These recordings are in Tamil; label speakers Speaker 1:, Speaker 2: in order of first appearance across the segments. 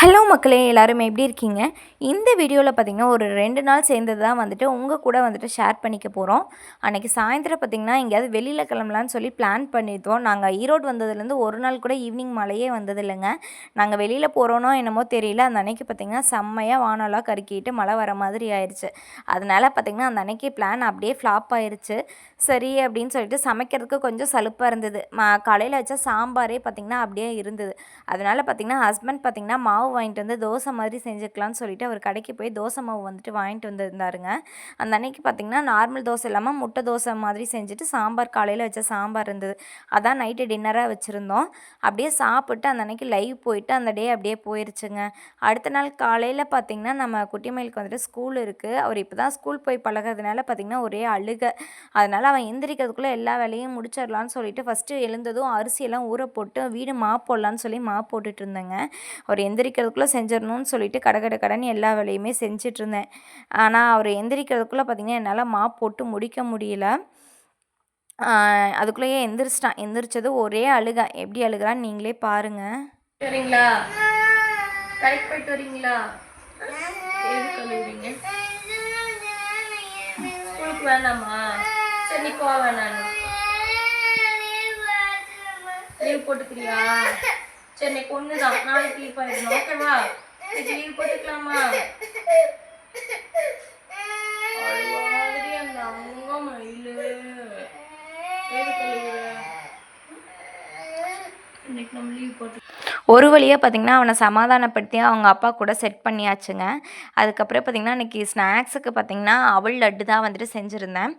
Speaker 1: ஹலோ மக்களே எல்லாருமே எப்படி இருக்கீங்க? இந்த வீடியோவில் பார்த்திங்கன்னா ஒரு ரெண்டு நாள் சேர்ந்தது தான் வந்துட்டு உங்கள் கூட வந்துட்டு ஷேர் பண்ணிக்க போகிறோம் அன்றைக்கி சாயந்தரம் பார்த்திங்கன்னா எங்கேயாவது வெளியில் கிளம்பலான்னு சொல்லி பிளான் பண்ணியிருந்தோம். நாங்கள் ஈரோடு வந்ததுலேருந்து ஒரு நாள் கூட ஈவினிங் மழையே வந்தது இல்லைங்க நாங்கள் வெளியில் போகிறோனோ என்னமோ தெரியல. அந்த அன்னைக்கு பார்த்திங்கன்னா செம்மையாக வானலாக கருக்கிட்டு மழை வர மாதிரி ஆயிடுச்சு அதனால் பார்த்திங்கன்னா அந்த அன்னைக்கு பிளான் அப்படியே ஃப்ளாப் ஆயிடுச்சு சரி அப்படின்னு சொல்லிட்டு சமைக்கிறதுக்கு கொஞ்சம் சலுப்பாக இருந்தது. மா காலையில் வச்ச சாம்பாரே பார்த்திங்கன்னா அப்படியே இருந்தது. அதனால் பார்த்திங்கன்னா ஹஸ்பண்ட் பார்த்திங்கன்னா மாவு மாவு வாங்கிட்டு வந்து தோசை மாதிரி செஞ்சுக்கலாம்னு சொல்லிட்டு அவர் கடைக்கு போய் தோசை மாவு வந்துட்டு வாங்கிட்டு வந்திருந்தாருங்க. அந்த அன்னைக்கு பார்த்திங்கன்னா நார்மல் தோசை இல்லாமல் முட்டை தோசை மாதிரி செஞ்சுட்டு சாம்பார் காலையில் வச்ச சாம்பார் இருந்தது. அதான் நைட்டு டின்னராக வச்சுருந்தோம். அப்படியே சாப்பிட்டு அந்த அன்னைக்கு லைவ் போயிட்டு அந்த டே அப்படியே போயிருச்சுங்க. அடுத்த நாள் காலையில் பார்த்திங்கன்னா நம்ம குட்டிமயிலுக்கு வந்துட்டு ஸ்கூல் இருக்குது அவர் இப்போ தான் ஸ்கூல் போய் பழகிறதுனால பார்த்திங்கன்னா ஒரே அழுக. அதனால் அவன் எந்திரிக்கிறதுக்குள்ளே எல்லா வேலையும் முடிச்சிடலான்னு சொல்லிட்டு ஃபஸ்ட்டு எழுந்ததும் அரிசியெல்லாம் ஊற போட்டு வீடு மா போடலான்னு சொல்லி மாப் போட்டுட்டு இருந்தேங்க. அவர் எந்திரிக்க எந்திரிக்கிறதுக்குள்ளே செஞ்சிடணும்னு சொல்லிட்டு கடகட கடன் எல்லா வேலையுமே செஞ்சிட்டு இருந்தேன் ஆனால் அவர் எந்திரிக்கிறதுக்குள்ளே பார்த்திங்கன்னா என்னால் மாப் போட்டு முடிக்க முடியல. அதுக்குள்ளேயே எந்திரிச்சிட்டான். எந்திரிச்சது ஒரே அழுக. எப்படி அழுகிறான்னு நீங்களே பாருங்க.
Speaker 2: வரீங்களா கரெக்ட் போயிட்டு வரீங்களா? எதுக்கு அழுகுறீங்க? ஸ்கூலுக்கு வேணாமா சரி நீ போக வேணாம் லீவ் போட்டுக்கிறியா? சரி இன்னைக்கு ஒன்று தான். நாளைக்கு லீவ் பண்ணிடணும் ஓகேவா இன்னைக்கு லீவ் போட்டுக்கலாமா? அந்த அவங்க மயில். எதுக்கு இன்னைக்கு நம்ம லீவ் போட்டு
Speaker 1: ஒரு வழியாக பார்த்திங்கன்னா அவனை சமாதானப்படுத்தி அவங்க அப்பா கூட செட் பண்ணியாச்சுங்க. அதுக்கப்புறம் பார்த்திங்கன்னா இன்றைக்கி ஸ்நாக்ஸுக்கு பார்த்திங்கன்னா அவள் லட்டு தான் வந்துட்டு செஞ்சுருந்தேன்.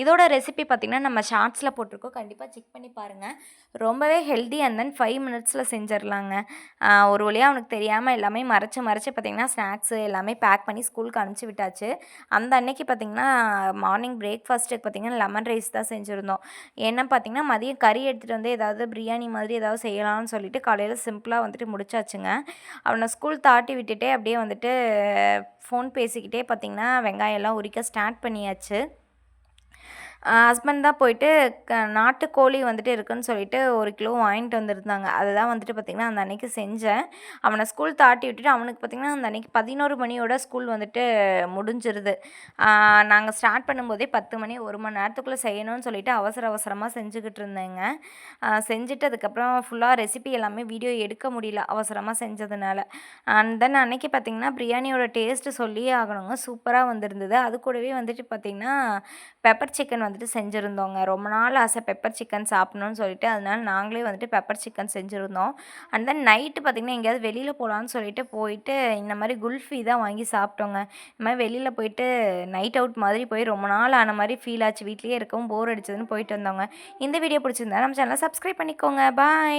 Speaker 1: இதோட ரெசிபி பார்த்திங்கன்னா நம்ம ஷார்ட்ஸில் போட்டிருக்கோம். கண்டிப்பாக செக் பண்ணி பாருங்கள் ரொம்பவே ஹெல்தி அண்ட் தென் ஃபைவ் மினிட்ஸில் செஞ்சிடலாங்க ஒரு வழியாக அவனுக்கு தெரியாமல் எல்லாமே மறைச்சி மறைச்சி பார்த்திங்கன்னா ஸ்நாக்ஸு எல்லாமே பேக் பண்ணி ஸ்கூலுக்கு அனுப்பிச்சி விட்டாச்சு. அந்த அன்னைக்கு பார்த்திங்கன்னா மார்னிங் பிரேக்ஃபாஸ்ட்டுக்கு பார்த்திங்கன்னா லெமன் ரைஸ் தான் செஞ்சுருந்தோம். ஏன்னா பார்த்திங்கன்னா மதியம் கறி எடுத்துகிட்டு வந்து ஏதாவது பிரியாணி மாதிரி ஏதாவது செய்யலாம்னு சொல்லிட்டு காலையில் சிம்பிளாக வந்துட்டு முடிச்சாச்சுங்க. அவனை ஸ்கூல் தாட்டி விட்டுட்டே அப்படியே வந்துட்டு ஃபோன் பேசிக்கிட்டே பார்த்திங்கன்னா வெங்காயம்லாம் உரிக்க ஸ்டார்ட் பண்ணியாச்சு. ஹஸ்பண்ட் தான் போயிட்டு க நாட்டுக்கோழி வந்துட்டு இருக்குன்னு சொல்லிட்டு ஒரு கிலோ வாங்கிட்டு வந்திருந்தாங்க. அதுதான் வந்துட்டு பார்த்திங்கன்னா அந்த அன்னைக்கு செஞ்சேன். அவனை ஸ்கூல் தாட்டி விட்டுட்டு அவனுக்கு பார்த்திங்கன்னா அந்த அன்னைக்கு பதினோரு மணியோட ஸ்கூல் வந்துட்டு முடிஞ்சிருது. நாங்கள் ஸ்டார்ட் பண்ணும்போதே பத்து மணி ஒரு மணி நேரத்துக்குள்ளே செய்யணும்னு சொல்லிட்டு அவசர அவசரமாக செஞ்சுக்கிட்டு இருந்தேங்க. செஞ்சுட்டு அதுக்கப்புறம் ஃபுல்லாக ரெசிபி எல்லாமே வீடியோ எடுக்க முடியல அவசரமாக செஞ்சதுனால. அண்ட் தென் அன்னைக்கு பார்த்திங்கன்னா பிரியாணியோட டேஸ்ட்டு சொல்லியே ஆகணுங்க. சூப்பராக வந்திருந்தது. அது கூடவே வந்துட்டு பார்த்திங்கன்னா பெப்பர் சிக்கன் வந்துட்டு செஞ்சுருந்தோங்க. ரொம்ப நாள் ஆசை பெப்பர் சிக்கன் சாப்பிட்ணுன்னு சொல்லிட்டு அதனால நாங்களே வந்துட்டு பெப்பர் சிக்கன் செஞ்சுருந்தோம். அண்ட் தென் நைட்டு பார்த்திங்கன்னா எங்கேயாவது வெளியில் போகலான்னு சொல்லிட்டு போயிட்டு இந்த மாதிரி குல்ஃபி தான் வாங்கி சாப்பிட்டோங்க. இந்த மாதிரி வெளியில் போயிட்டு நைட் அவுட் மாதிரி போய் ரொம்ப நாள் ஆன மாதிரி ஃபீல் ஆச்சு. வீட்லேயே இருக்கவும் போர் அடிச்சதுன்னு போயிட்டு வந்தோங்க. இந்த வீடியோ பிடிச்சிருந்தா நம்ம சேனலை சப்ஸ்கிரைப் பண்ணிக்கோங்க. பாய்